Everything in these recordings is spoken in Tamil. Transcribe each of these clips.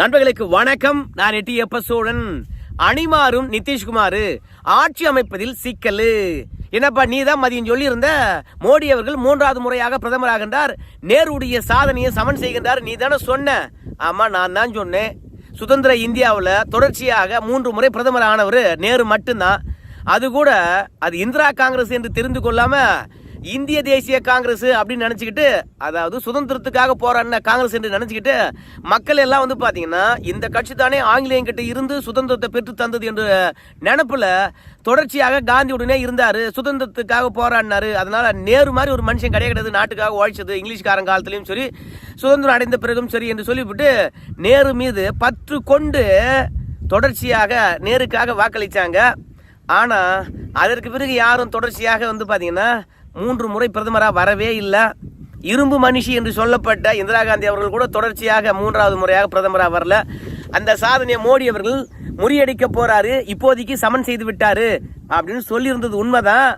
நண்பர்களுக்கு வணக்கம். நான் எட்டியப்ப சோழன் அணிமாறும் நிதிஷ்குமார். ஆட்சி அமைப்பதில் சிக்கல். என்னப்பா நீ தான் மதியம் சொல்லியிருந்த? மோடி அவர்கள் மூன்றாவது முறையாக பிரதமராகின்றார். நேருடைய சாதனையை சமன் செய்கின்றார். நீ தானே சொன்ன. ஆமா நான் தான் சொன்னேன். சுதந்திர இந்தியாவில் தொடர்ச்சியாக மூன்று முறை பிரதமர் ஆனவர் நேரு மட்டும்தான். அது கூட அது இந்திரா காங்கிரஸ் என்று தெரிந்து கொள்ளாம இந்திய தேசிய காங்கிரஸ் அப்படின்னு நினச்சிக்கிட்டு அதாவது சுதந்திரத்துக்காக போராடின காங்கிரஸ் என்று நினச்சிக்கிட்டு மக்கள் எல்லாம் வந்து பார்த்தீங்கன்னா இந்த கட்சி தானே ஆங்கிலேயங்கிட்ட இருந்து சுதந்திரத்தை பெற்று தந்தது என்ற நினப்பில் தொடர்ச்சியாக காந்தி உடனே இருந்தார். சுதந்திரத்துக்காக போராடினார். அதனால் நேரு மாதிரி ஒரு மனுஷன் கிடையாது கிடையாது நாட்டுக்காக உழைச்சது. இங்கிலீஷ்காரன் காலத்துலேயும் சரி சுதந்திரம் அடைந்த பிறகும் சரி என்று சொல்லிவிட்டு நேரு மீது பற்று கொண்டு தொடர்ச்சியாக நேருக்காக வாக்களித்தாங்க ஆனால் அதற்கு பிறகு யாரும் தொடர்ச்சியாக வந்து பார்த்தீங்கன்னா மூன்று முறை பிரதமராக வரவே இல்லை. இரும்பு மனுஷி என்று சொல்லப்பட்ட இந்திரா காந்தி அவர்கள் கூட தொடர்ச்சியாக மூன்றாவது முறையாக பிரதமராக வரல. அந்த சாதனையை மோடி அவர்கள் முறியடிக்க போறாரு. இப்போதைக்கு சமன் செய்து விட்டாரு அப்படின்னு சொல்லியிருந்தது உண்மைதான்.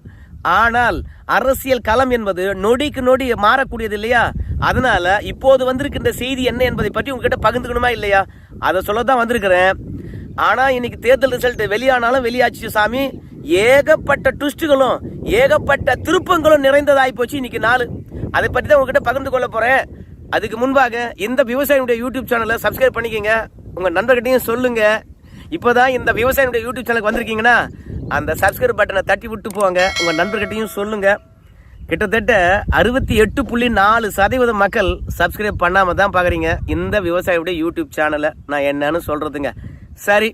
ஆனால் அரசியல் களம் என்பது நொடிக்கு நொடி மாறக்கூடியது இல்லையா? அதனால இப்போது வந்திருக்கின்ற செய்தி என்ன என்பதை பற்றி உங்ககிட்ட பகிர்ந்துக்கணுமா இல்லையா? அதை சொல்ல தான் வந்திருக்கிறேன். ஆனால் இன்னைக்கு தேர்தல் ரிசல்ட் வெளியானாலும் வெளியாச்சு சாமி. ஏகப்பட்ட ட்விஸ்ட்டுகளும் ஏகப்பட்ட திருப்பங்களும் நிறைந்ததாகி போச்சு இன்னைக்கு நாள். அதை பற்றி தான் உங்ககிட்ட பகிர்ந்து கொள்ள போகிறேன் அதுக்கு முன்பாக இந்த விவசாயினுடைய யூடியூப் சேனலை சப்ஸ்கிரைப் பண்ணிக்கோங்க. உங்கள் நண்பர்கிட்டையும் சொல்லுங்க. இப்போதான் இந்த விவசாயினுடைய யூடியூப் சேனலுக்கு வந்திருக்கீங்கன்னா அந்த சப்ஸ்கிரைப் பட்டனை தட்டி விட்டு போங்க. உங்கள் நண்பர்கிட்டையும் சொல்லுங்க. கிட்டத்தட்ட அறுபத்தி எட்டு புள்ளி நாலு சதவீதம் மக்கள் சப்ஸ்கிரைப் பண்ணாமல் தான் பார்க்குறீங்க இந்த விவசாயியுடைய யூடியூப் சேனலை நான் என்னன்னு சொல்கிறதுங்க சரி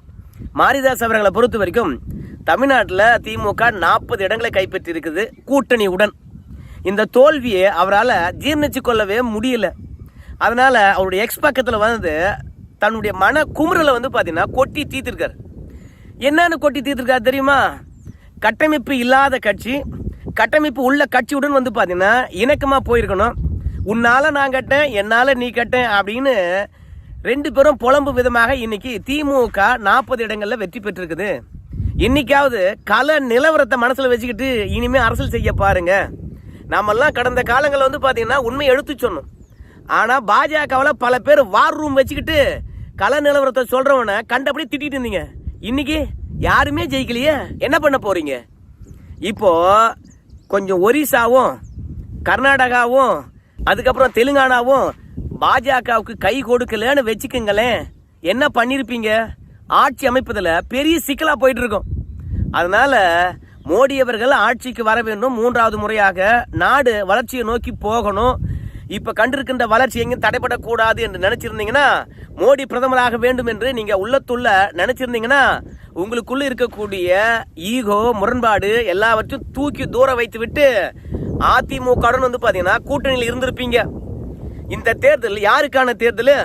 மாரிதாஸ் அவர்களை பொறுத்த வரைக்கும் தமிழ்நாட்டில் திமுக நாற்பது இடங்களை கைப்பற்றியிருக்குது கூட்டணியுடன். இந்த தோல்வியை அவரால் ஜீர்ணிச்சு கொள்ளவே முடியல. அதனால் அவருடைய எக்ஸ் பக்கத்தில் வந்து தன்னுடைய மன குமுறலை வந்து பார்த்தீங்கன்னா கொட்டி தீர்த்திருக்கார். என்னன்னு கொட்டி தீர்த்திருக்காரு தெரியுமா? கட்டமைப்பு இல்லாத கட்சி கட்டமைப்பு உள்ள கட்சியுடன் வந்து பார்த்தீங்கன்னா இணக்கமாக போயிருக்கணும். உன்னால் நான் கட்டேன் என்னால் நீ கட்டேன் அப்படின்னு ரெண்டு பேரும் புலம்பு விதமாக இன்னைக்கு திமுக நாற்பது இடங்களில் வெற்றி பெற்றிருக்குது. இன்னைக்காவது கல நிலவரத்தை மனசில் வச்சுக்கிட்டு இனிமே அரசியல் செய்ய பாருங்க. நாமெல்லாம் கடந்த காலங்களில் வந்து பார்த்தீங்கன்னா உண்மை எடுத்து சொன்னோம். ஆனால் பாஜகவில் பல பேர் வார் ரூம் வச்சுக்கிட்டு கல நிலவரத்தை சொல்கிறவனை கண்டபடி திட்டிட்டு இருந்தீங்க. இன்னைக்கு யாருமே ஜெயிக்கலையே? என்ன பண்ண போறீங்க? இப்போ கொஞ்சம் ஒரிசாவும் கர்நாடகாவும் அதுக்கப்புறம் தெலுங்கானாவும் பாஜகவுக்கு கை கொடுக்கலன்னு வச்சுக்கோங்களேன். என்ன பண்ணியிருப்பீங்க ஆட்சி அமைப்பதில் பெரிய சிக்கலாக போயிட்டு இருக்கும் அதனால் மோடி அவர்கள் ஆட்சிக்கு வர வேண்டும் மூன்றாவது முறையாக நாடு வளர்ச்சியை நோக்கி போகணும். இப்போ கண்டிருக்கின்ற வளர்ச்சி எங்கேயும் தடைபடக்கூடாது என்று நினச்சிருந்தீங்கன்னா மோடி பிரதமராக வேண்டும் என்று நீங்கள் உள்ளத்துள்ள நினச்சிருந்தீங்கன்னா உங்களுக்குள்ளே இருக்கக்கூடிய ஈகோ முரண்பாடு எல்லாவற்றையும் தூக்கி தூர வைத்து விட்டு அதிமுகவுடன் வந்து பார்த்தீங்கன்னா கூட்டணியில் இருந்திருப்பீங்க. இந்த தேர்தல் யாருக்கான தேர்தல்?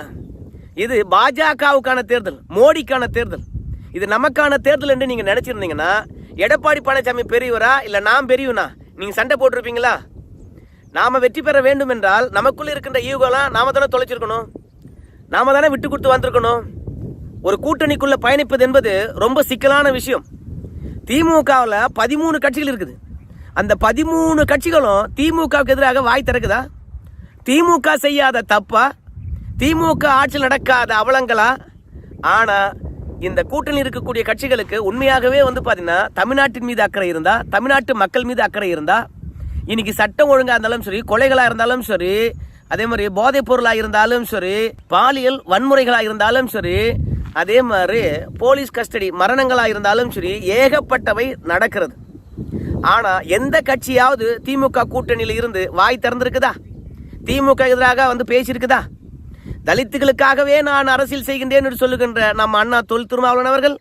இது பாஜகவுக்கான தேர்தல் மோடிக்கான தேர்தல். இது நமக்கான தேர்தல் என்று நீங்க நினைச்சிருந்தீங்கன்னா எடப்பாடி பழனிசாமி பெரியவரா இல்ல நான் பெரியவனா? நீங்க சண்டை போட்டிருப்பீங்களா? நாம வெற்றி பெற வேண்டும் என்றால் நமக்குள்ள இருக்கின்ற ஈகோலாம் நாம தானே தொலைச்சிருக்கணும். நாம தானே விட்டு கொடுத்து வந்திருக்கணும். ஒரு கூட்டணிக்குள்ள பயணிப்பது என்பது ரொம்ப சிக்கலான விஷயம். திமுகவில் பதிமூணு கட்சிகள் இருக்குது. அந்த பதிமூணு கட்சிகளும் திமுகவுக்கு எதிராக வாய் திறக்குதா? திமுக செய்யாத தப்பா? திமுக ஆட்சியில் நடக்காத அவலங்களா? ஆனா இந்த கூட்டணி இருக்கக்கூடிய கட்சிகளுக்கு உண்மையாகவே வந்து பாத்தீங்கன்னா தமிழ்நாட்டின் மீது அக்கறை இருந்தா தமிழ்நாட்டு மக்கள் மீது அக்கறை இருந்தா இன்னைக்கு சட்டம் ஒழுங்கா இருந்தாலும் சரி கொலைகளா இருந்தாலும் சரி அதே மாதிரி போதைப் பொருளா இருந்தாலும் சரி பாலியல் வன்முறைகளா இருந்தாலும் சரி அதே மாதிரி போலீஸ் கஸ்டடி மரணங்களா இருந்தாலும் சரி ஏகப்பட்டவை நடக்கிறது. ஆனா எந்த கட்சியாவது திமுக கூட்டணியில இருந்து வாய் திறந்திருக்குதா? திமுக எதிராக வந்து பேசியிருக்குதா? தலித்துகளுக்காகவே நான் அரசியல் செய்கின்றேன் என்று சொல்லுகின்ற நம்ம அண்ணா தொல் திருமாவளவன் அவர்கள்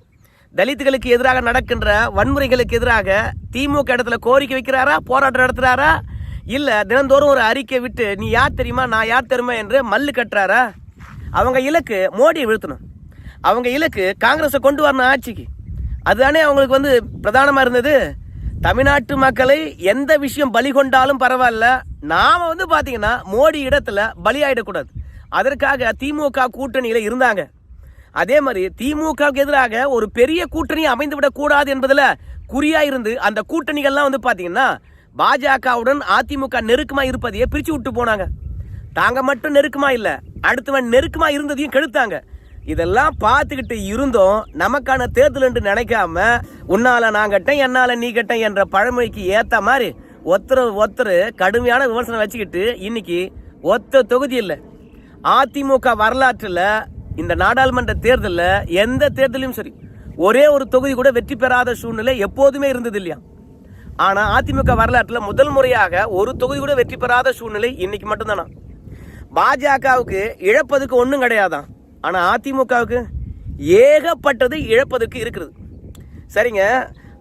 தலித்துகளுக்கு எதிராக நடக்கின்ற வன்முறைகளுக்கு எதிராக திமுக இடத்துல கோரிக்கை வைக்கிறாரா போராட்டம் நடத்துகிறாரா இல்லை தினந்தோறும் ஒரு அறிக்கை விட்டு நீ யார் தெரியுமா? நான் யார் தெரியுமா? என்று மல்லு கட்டுறாரா? அவங்க இலக்கு மோடியை வீழ்த்தணும். அவங்க இலக்கு காங்கிரஸை கொண்டு வரணும் ஆட்சிக்கு. அதுதானே அவங்களுக்கு வந்து பிரதானமாக இருந்தது. தமிழ்நாட்டு மக்களை எந்த விஷயம் பலி கொண்டாலும் பரவாயில்ல. நாம் வந்து பார்த்தீங்கன்னா மோடி இடத்துல பலியாயிடக்கூடாது அதற்காக திமுக கூட்டணியில் இருந்தாங்க. அதே மாதிரி திமுகவுக்கு எதிராக ஒரு பெரிய கூட்டணி அமைந்து விடக்கூடாது என்பதில் குறியாக இருந்து அந்த கூட்டணிகள்லாம் வந்து பார்த்தீங்கன்னா பாஜகவுடன் அதிமுக நெருக்கமாக இருப்பதையே பிரித்து விட்டு போனாங்க. தாங்க மட்டும் நெருக்கமாக இல்லை அடுத்தவன் நெருக்கமாக இருந்ததையும் கெடுத்தாங்க. இதெல்லாம் பார்த்துக்கிட்டு இருந்தோம். நமக்கான தேர்தல் என்று நினைக்காம உன்னால நான் கட்டேன் என்னால நீ கட்டேன் என்ற பழமொழிக்கு ஏற்ற மாதிரி ஒருத்தர் ஒருத்தர் கடுமையான விமர்சனம் வச்சுக்கிட்டு இன்னைக்கு ஒத்த தொகுதி இல்லை. அதிமுக வரலாற்றில் இந்த நாடாளுமன்ற தேர்தலில் எந்த தேர்தலையும் சரி ஒரே ஒரு தொகுதி கூட வெற்றி பெறாத சூழ்நிலை எப்போதுமே இருந்தது இல்லையா? ஆனால் அதிமுக வரலாற்றில் முதல் முறையாக ஒரு தொகுதி கூட வெற்றி பெறாத சூழ்நிலை இன்னைக்கு மட்டும்தானா? பாஜகவுக்கு இழப்பதுக்கு ஒன்றும் கிடையாதான் ஆனால் அதிமுகவுக்கு ஏகப்பட்டது இழப்பதுக்கு இருக்கிறது. சரிங்க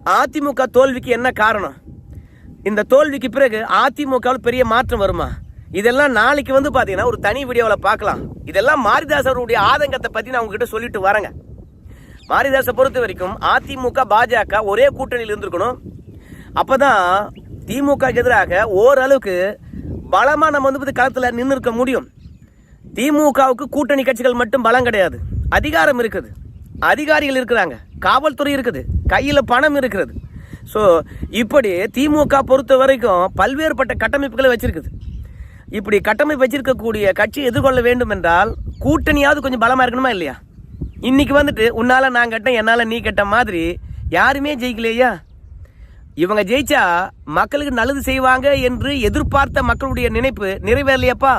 அதிமுக தோல்விக்கு என்ன காரணம்? இந்த தோல்விக்கு பிறகு அதிமுகவில் பெரிய மாற்றம் வருமா? இதெல்லாம் நாளைக்கு வந்து பார்த்தீங்கன்னா ஒரு தனி வீடியோவில் பார்க்கலாம். இதெல்லாம் மாரிதாசருடைய ஆதங்கத்தை பற்றி நான் உங்ககிட்ட சொல்லிட்டு வரேங்க. மாரிதாசை பொறுத்த வரைக்கும் அதிமுக பாஜக ஒரே கூட்டணியில் இருந்திருக்கணும். அப்பதான் திமுகக்கு எதிராக ஓரளவுக்கு பலமாக நம்ம வந்து களத்தில் நின்று இருக்க முடியும். திமுகவுக்கு கூட்டணி கட்சிகள் மட்டும் பலம் கிடையாது. அதிகாரம் இருக்குது. அதிகாரிகள் இருக்கிறாங்க. காவல்துறை இருக்குது. கையில் பணம் இருக்கிறது ஸோ இப்படி திமுக பொறுத்த வரைக்கும் பல்வேறுபட்ட கட்டமைப்புகளை வச்சிருக்குது. இப்படி கட்டமைப்பு வச்சிருக்கக்கூடிய கட்சி எதிர்கொள்ள வேண்டும் என்றால் கூட்டணியாவது கொஞ்சம் பலமாக இருக்கணுமா இல்லையா? இன்னைக்கு வந்துட்டு உன்னால் நான் கட்டேன் என்னால் நீ கட்ட மாதிரி யாருமே ஜெயிக்கலையா? இவங்க ஜெயிச்சா மக்களுக்கு நல்லது செய்வாங்க என்று எதிர்பார்த்த மக்களுடைய நினைப்பு நிறைவேறலையாப்பா?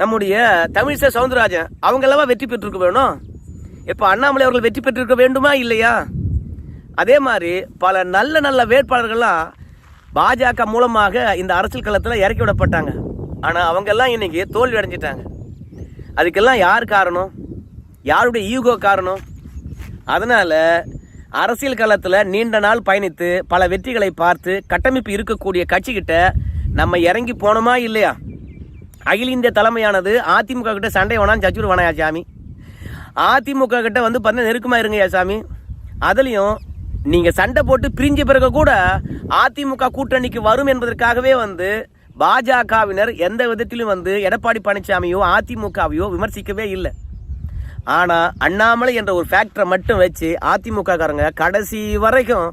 நம்முடைய தமிழிசை சவுந்தரராஜன் அவங்களவா வெற்றி பெற்றிருக்க வேணும்? இப்போ அண்ணாமலை அவர்கள் வெற்றி பெற்றிருக்க வேண்டுமா இல்லையா? அதே மாதிரி பல நல்ல நல்ல வேட்பாளர்கள்லாம் பாஜக மூலமாக இந்த அரசியல் களத்தில் இறக்கி விடப்பட்டாங்க. ஆனால் அவங்க எல்லாம் இன்னைக்கு தோல்வி அடைஞ்சிட்டாங்க. அதுக்கெல்லாம் யார் காரணம்? யாருடைய ஈகோ காரணம்? அதனால் அரசியல் களத்தில் நீண்ட நாள் பயணித்து பல வெற்றிகளை பார்த்து கட்டமைப்பு இருக்கக்கூடிய கட்சிக்கிட்ட நம்ம இறங்கி போனோமா இல்லையா? அகில இந்திய தலைமையானது அதிமுக கிட்ட சண்டை வேணாம் சச்சூர் வேணாயா சாமி? அதிமுக கிட்ட வந்து பார்த்தீங்கன்னா நெருக்கமாக இருங்கய்யா சாமி. அதுலேயும் நீங்கள் சண்டை போட்டு பிரிஞ்ச பிறகு கூட அதிமுக கூட்டணிக்கு வரும் என்பதற்காகவே வந்து பாஜகவினர் எந்த விதத்திலும் வந்து எடப்பாடி பழனிசாமியோ அதிமுகவையோ விமர்சிக்கவே இல்லை. ஆனால் அண்ணாமலை என்ற ஒரு ஃபேக்டரை மட்டும் வச்சு அதிமுககாரங்க கடைசி வரைக்கும்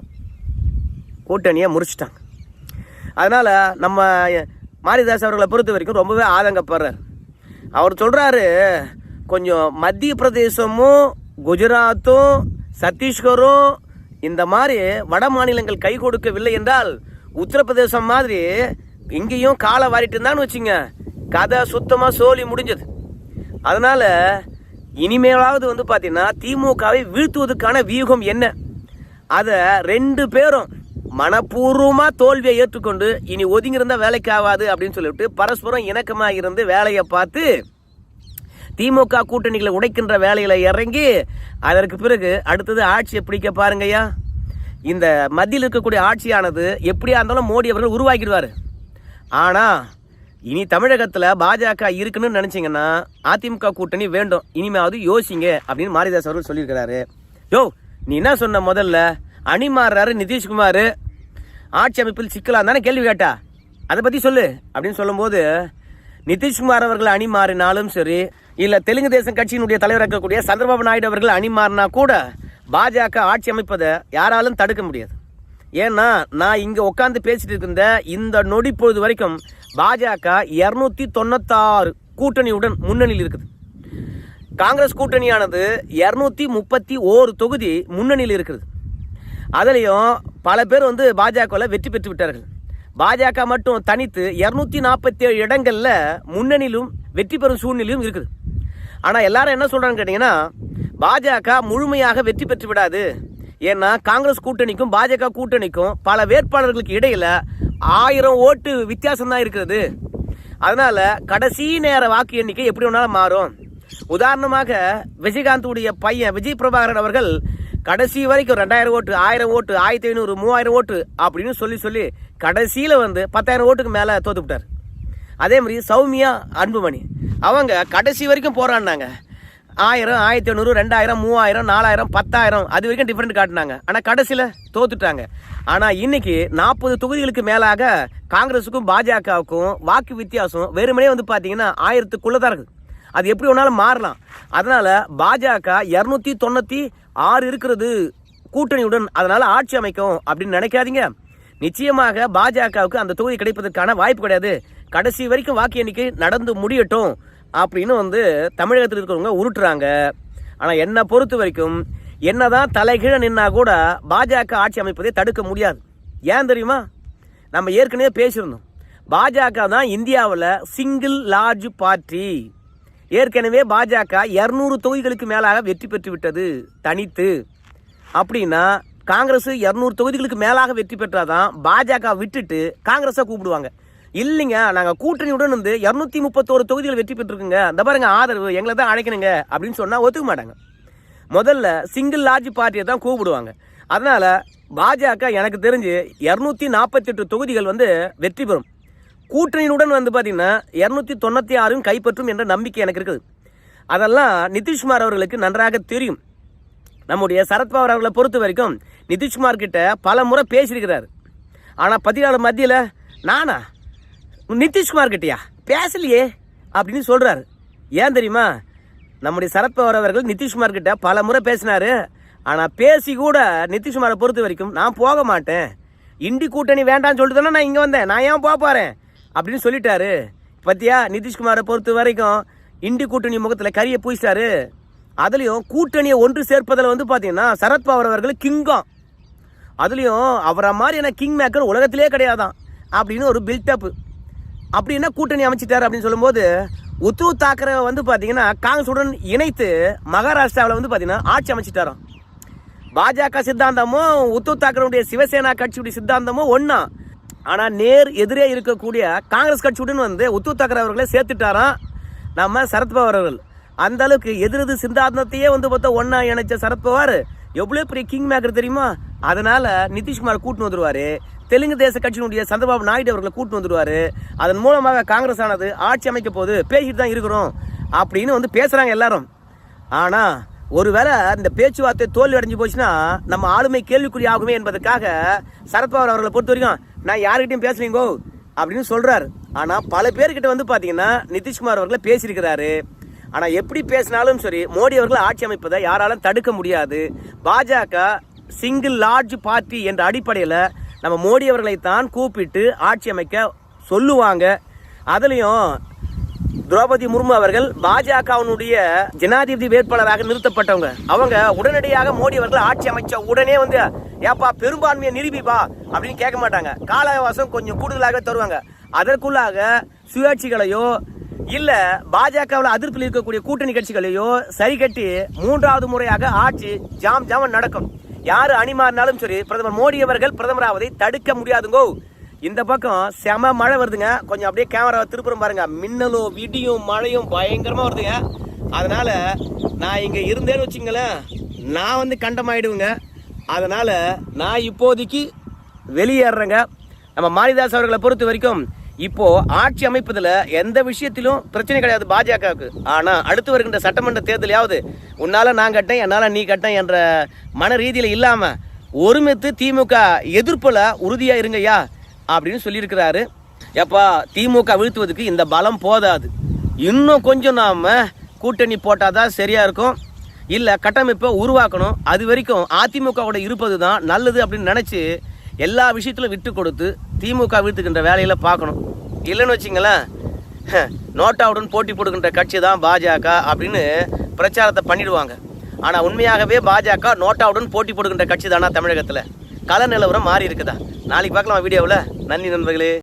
கூட்டணியை முறிச்சிட்டாங்க. அதனால் நம்ம மாரிதாஸ் அவர்களை பொறுத்த வரைக்கும் ரொம்பவே ஆதங்கப்படுறார். அவர் சொல்கிறாரு கொஞ்சம் மத்திய பிரதேசமும் குஜராத்தும் சத்தீஸ்கரும் இந்த மாதிரி வட மாநிலங்கள் கை கொடுக்கவில்லை என்றால் உத்தரப்பிரதேசம் மாதிரி இங்கேயும் காலை வாரிட்டு இருந்தான்னு வச்சுங்க. கதை சுத்தமாக சோழி முடிஞ்சது. அதனால் இனிமேலாவது வந்து பார்த்தீங்கன்னா திமுகவை வீழ்த்துவதற்கான வியூகம் என்ன? அதை ரெண்டு பேரும் மனப்பூர்வமாக தோல்வியை ஏற்றுக்கொண்டு இனி ஒதுங்கிருந்தால் வேலைக்கு ஆகாது அப்படின்னு சொல்லிவிட்டு பரஸ்பரம் இணக்கமாக இருந்து வேலையை பார்த்து திமுக கூட்டணிகளை உடைக்கின்ற வேலையில் இறங்கி அதற்கு பிறகு அடுத்தது ஆட்சியை பிடிக்க பாருங்கய்யா. இந்த மத்தியில் இருக்கக்கூடிய ஆட்சியானது எப்படியா இருந்தாலும் மோடி அவர்கள் உருவாக்கிடுவார். ஆனா இனி தமிழகத்தில் பாஜக இருக்குன்னு நினச்சிங்கன்னா அதிமுக கூட்டணி வேண்டும். இனிமேவாவது யோசிங்க அப்படின்னு மாரிதாஸ் அவர்கள் சொல்லியிருக்கிறாரு. யோ நீ என்ன சொன்ன முதல்ல? அணி மாறுறாரு நிதிஷ்குமார். ஆட்சி அமைப்பில் சிக்கலாம் தானே கேள்வி கேட்டா? அதை பற்றி சொல்லு அப்படின்னு சொல்லும்போது நிதிஷ்குமார் அவர்கள் அணி மாறினாலும் சரி இல்லை தெலுங்கு தேசம் கட்சியினுடைய தலைவர் இருக்கக்கூடிய சந்திரபாபு நாயுடு அவர்கள் அணி மாறினா கூட பாஜக ஆட்சி அமைப்பதை யாராலும் தடுக்க முடியாது. ஏன்னா நான் இங்கே உட்காந்து பேசிட்டு இருந்த இந்த நொடி பொழுது வரைக்கும் பாஜக இரநூத்தி தொண்ணூத்தாறு கூட்டணியுடன் முன்னணியில் இருக்குது. காங்கிரஸ் கூட்டணியானது இரநூத்தி முப்பத்தி ஓரு தொகுதி முன்னணியில் இருக்குது. அதுலேயும் பல பேர் வந்து பாஜகவில் வெற்றி பெற்று விட்டார்கள். பாஜக மட்டும் தனித்து இரநூத்தி நாற்பத்தி ஏழு இடங்களில் முன்னணியிலும் வெற்றி பெறும் சூழ்நிலையும் இருக்குது. ஆனால் எல்லாரும் என்ன சொல்கிறாங்கன்னு கேட்டிங்கன்னா பாஜக முழுமையாக வெற்றி பெற்று விடாது. ஏன்னா காங்கிரஸ் கூட்டணிக்கும் பாஜக கூட்டணிக்கும் பல வேட்பாளர்களுக்கு இடையில ஆயிரம் ஓட்டு வித்தியாசம் தான் இருக்கிறது. அதனால கடைசி நேர வாக்கு எண்ணிக்கை எப்படி வேணாலும் மாறும். உதாரணமாக விஜயகாந்துடைய பையன் விஜய் பிரபாகரன் அவர்கள் கடைசி வரைக்கும் ரெண்டாயிரம் ஓட்டு ஆயிரம் ஓட்டு ஆயிரத்தி ஐநூறு மூவாயிரம் ஓட்டு அப்படின்னு சொல்லி சொல்லி கடைசியில் வந்து பத்தாயிரம் ஓட்டுக்கு மேலே தோத்து விட்டார் அதே மாதிரி சௌமியா அன்புமணி. அவங்க கடைசி வரைக்கும் போராடினாங்க. ஆயிரம் ஆயிரத்தி ஐநூறு ரெண்டாயிரம் மூவாயிரம் நாலாயிரம் பத்தாயிரம் அது வரைக்கும் டிஃப்ரெண்ட் காட்டினாங்க. ஆனால் கடைசியில் தோத்துட்டாங்க. ஆனால் இன்னைக்கு நாற்பது தொகுதிகளுக்கு மேலாக காங்கிரஸுக்கும் பாஜகவுக்கும் வாக்கு வித்தியாசம் வெறுமனே வந்து பார்த்தீங்கன்னா ஆயிரத்துக்குள்ளே தான் இருக்குது. அது எப்படி வேணாலும் மாறலாம். அதனால் பாஜக இரநூத்தி தொண்ணூற்றி ஆறு இருக்கிறது கூட்டணியுடன் அதனால் ஆட்சி அமைக்கும் அப்படின்னு நினைக்காதீங்க. நிச்சயமாக பாஜகவுக்கு அந்த தொகுதி கிடைப்பதற்கான வாய்ப்பு கிடையாது. கடைசி வரைக்கும் வாக்கு எண்ணிக்கை நடந்து முடியட்டும். அப்படின்னு வந்து தமிழகத்தில் இருக்கிறவங்க உருட்டுறாங்க. ஆனால் என்னை பொறுத்த வரைக்கும் என்னதான் தலைகீழ நின்னா கூட பாஜக ஆட்சி அமைப்பதை தடுக்க முடியாது. ஏன் தெரியுமா? நம்ம ஏற்கனவே பேசியிருந்தோம். பாஜக தான் இந்தியாவில் சிங்கிள் லார்ஜ் பார்ட்டி ஏற்கனவே பாஜக இரநூறு தொகுதிகளுக்கு மேலாக வெற்றி பெற்று விட்டது தனித்து. அப்படின்னா காங்கிரஸ் இரநூறு தொகுதிகளுக்கு மேலாக வெற்றி பெற்றாதான் பாஜக விட்டுட்டு காங்கிரஸை கூப்பிடுவாங்க. இல்லைங்க நாங்கள் கூட்டணியுடன் வந்து இரநூத்தி முப்பத்தோரு தொகுதிகள் வெற்றி பெற்றுருக்குங்க. அந்த பாருங்க ஆதரவு எங்களை தான் அழைக்கணுங்க அப்படின்னு சொன்னால் ஒத்துக்க மாட்டாங்க. முதல்ல சிங்கிள் லார்ஜ் பார்ட்டியை தான் கூப்பிடுவாங்க. அதனால் பாஜக எனக்கு தெரிஞ்சு இரநூத்தி நாற்பத்தெட்டு தொகுதிகள் வந்து வெற்றி பெறும். கூட்டணியுடன் வந்து பார்த்தீங்கன்னா இரநூத்தி தொண்ணூற்றி ஆறும் கைப்பற்றும் என்ற நம்பிக்கை எனக்கு இருக்குது. அதெல்லாம் நிதிஷ்குமார் அவர்களுக்கு நன்றாக தெரியும். நம்முடைய சரத்பவார் அவர்களை பொறுத்த வரைக்கும் நிதிஷ்குமார் கிட்ட பல முறை பேசியிருக்கிறார். ஆனால் பத்திரிகையாளர் மத்தியில் நானா? நிதிஷ்குமார் கிட்டயா? பேசலையே அப்படின்னு சொல்கிறாரு ஏன் தெரியுமா? நம்முடைய சரத்பவார் அவர்கள் நிதிஷ்குமார் கிட்ட பல முறை பேசினாரு. ஆனால் பேசி கூட நிதிஷ்குமாரை பொறுத்த வரைக்கும் நான் போக மாட்டேன். இண்டி கூட்டணி வேண்டாம்னு சொல்லிட்டு தானே நான் இங்கே வந்தேன். நான் ஏன் போகிறேன் அப்படின்னு சொல்லிட்டாரு. பத்தியா நிதிஷ்குமாரை பொறுத்த வரைக்கும் இண்டி கூட்டணி முகத்தில் கரியை பூசிட்டாரு. அதுலேயும் கூட்டணியை ஒன்று சேர்ப்பதில் வந்து பார்த்தீங்கன்னா சரத்பவார் அவர்கள் கிங்கம். அதுலேயும் அவரை மாதிரியான கிங் மேக்கர் உலகத்திலே கிடையாதான் அப்படின்னு ஒரு பில்டப்பு அப்படின்னா கூட்டணி அமைச்சிட்டார் அப்படின்னு சொல்லும்போது உத்தவ் தாக்கரே வந்து பார்த்தீங்கன்னா காங்கிரஸுடன் இணைத்து மகாராஷ்டிராவில் வந்து பார்த்தீங்கன்னா ஆட்சி அமைச்சிட்டாராம். பாஜக சித்தாந்தமும் உத்தவ் தாக்கரனுடைய சிவசேனா கட்சியுடைய சித்தாந்தமும் ஒன்றா ஆனால் நேர் எதிரே இருக்கக்கூடிய காங்கிரஸ் கட்சியுடன் வந்து உத்தவ் தாக்கரே அவர்களை சேர்த்துட்டாராம் நம்ம சரத்பவார் அவர்கள். அந்த அளவுக்கு எதிரது சித்தாந்தத்தையே வந்து பார்த்தா ஒன்றா இணைச்ச சரத்பவார் எவ்வளோ பெரிய கிங் மேக்கர் தெரியுமா? அதனால் நிதிஷ்குமார் கூட்டின்னு வந்துடுவார் தெலுங்கு தேச கட்சியினுடைய சந்திரபாபு நாயுடு அவர்களை கூட்டு வந்துடுவார். அதன் மூலமாக காங்கிரஸ் ஆனது ஆட்சி அமைக்க போது பேசிட்டு தான் இருக்கிறோம் அப்படின்னு வந்து பேசுகிறாங்க எல்லாரும். ஆனால் ஒருவேளை இந்த பேச்சுவார்த்தை தோல்வி அடைஞ்சு போச்சுன்னா நம்ம ஆளுமை கேள்விக்குறி ஆகுமே என்பதற்காக சரத்பவார் அவர்களை பொறுத்த வரைக்கும் நான் யாருக்கிட்டையும் பேசலீங்கோ அப்படின்னு சொல்கிறார் ஆனால் பல பேர்கிட்ட வந்து பார்த்தீங்கன்னா நிதிஷ்குமார் அவர்களை பேசியிருக்கிறாரு. ஆனால் எப்படி பேசினாலும் சரி மோடி அவர்களை ஆட்சி அமைப்பதை யாராலும் தடுக்க முடியாது. பாஜக சிங்கிள் லார்ஜ் பார்ட்டி என்ற அடிப்படையில் நம்ம மோடி அவர்களை தான் கூப்பிட்டு ஆட்சி அமைக்க சொல்லுவாங்க. அதுலேயும் திரௌபதி முர்மு அவர்கள் பாஜகவினுடைய ஜனாதிபதி வேட்பாளராக நிறுத்தப்பட்டவங்க. அவங்க உடனடியாக மோடி அவர்கள் ஆட்சி அமைச்ச உடனே வந்து ஏப்பா பெரும்பான்மையை நிரூபிப்பா அப்படின்னு கேட்க மாட்டாங்க. கால அவகாசம் கொஞ்சம் கூடுதலாக தருவாங்க. அதற்குள்ளாக சுயாட்சிகளையோ இல்ல பாஜகவில் அதிருப்தியில் இருக்கக்கூடிய கூட்டணி கட்சிகளையோ சரி கட்டி மூன்றாவது முறையாக ஆட்சி ஜாம் ஜாமன் நடக்கும் யார் அணி மாறினாலும் சரி பிரதமர் மோடி அவர்கள் பிரதமராவதை தடுக்க முடியாதுங்கோ. இந்த பக்கம் செம மழை வருதுங்க. கொஞ்சம் அப்படியே கேமராவை திருப்புறம் பாருங்க. மின்னலும் விடியும் மழையும் பயங்கரமா வருதுங்க. அதனால நான் இங்க இருந்தேன்னு வச்சுங்களேன் நான் வந்து கண்டமாயிடுவேங்க. அதனால நான் இப்போதைக்கு வெளியேறேங்க நம்ம மாரிதாஸ் அவர்களை பொறுத்த வரைக்கும் இப்போ ஆட்சி அமைப்பதில் எந்த விஷயத்திலும் பிரச்சனை கிடையாது பாஜகவுக்கு. ஆனால் அடுத்து வருகின்ற சட்டமன்ற தேர்தலையாவது உன்னால நான் கட்டேன் என்னால் நீ கட்டேன் என்ற மன ரீதியில் இல்லாமல் ஒருமித்து திமுக எதிர்ப்பில் உறுதியாக இருங்கய்யா அப்படின்னு சொல்லியிருக்கிறாரு. எப்பா திமுக வீழ்த்துவதுக்கு இந்த பலம் போதாது. இன்னும் கொஞ்சம் நாம் கூட்டணி போட்டால் தான் சரியாக இருக்கும். இல்லை கட்டமைப்பை உருவாக்கணும். அது வரைக்கும் அதிமுகவோட இருப்பது தான் நல்லது அப்படின்னு நினச்சி எல்லா விஷயத்திலும் விட்டு கொடுத்து திமுக வீழ்த்துக்கின்ற வேலையில் பார்க்கணும். இல்லைன்னு வச்சிங்களேன் நோட்டாவுடன் போட்டி போடுகின்ற கட்சி தான் பாஜக அப்படின்னு பிரச்சாரத்தை பண்ணிடுவாங்க. ஆனால் உண்மையாகவே பாஜக நோட்டாவுடன் போட்டி போடுகின்ற கட்சி தானா தமிழகத்தில்? கள நிலவரம் மாறி இருக்குதா? நாளைக்கு பார்க்கலாம் வீடியோவில்? நன்றி நண்பர்களே.